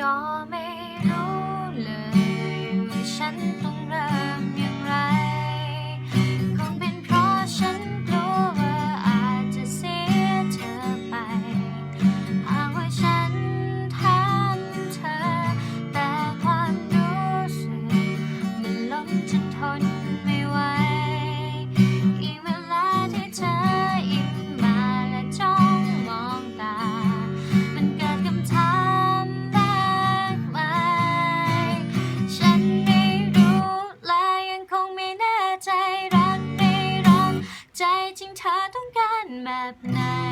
ก็ไม่รู้เลยว่าฉันต้องเริ่มอย่างไร คงเป็นเพราะฉันรู้วว่าอาจจะเสียเธอไป หากว่าฉันถามเธอ แต่ความรู้สึกมันล้มจนทน midnight.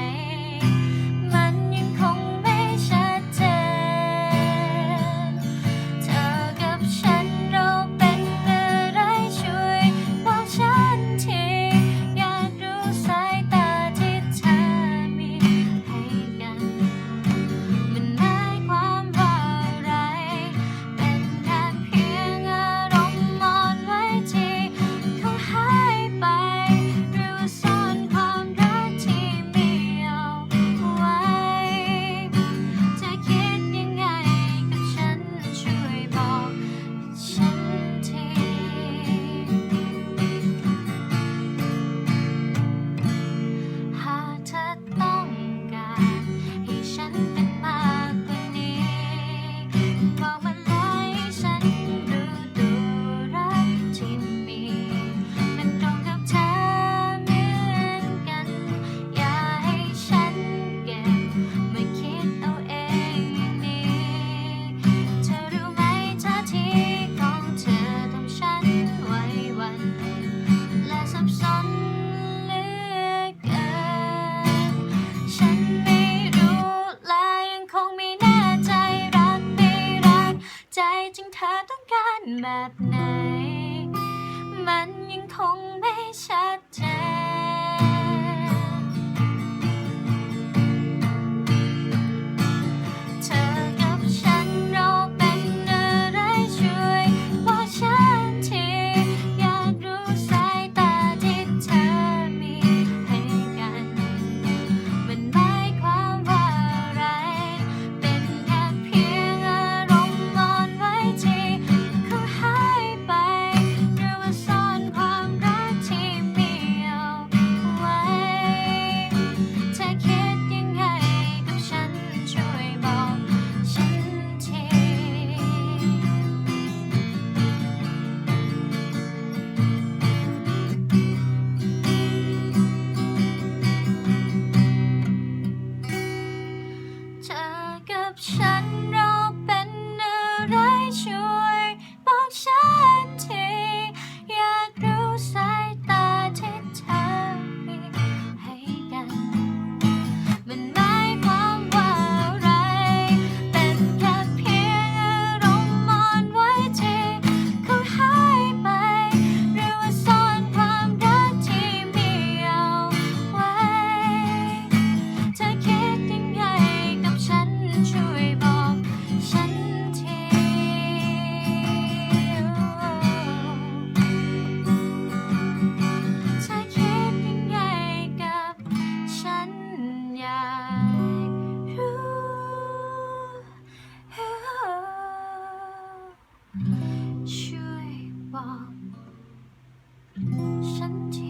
เธอต้องการแบบไหน 山。身体。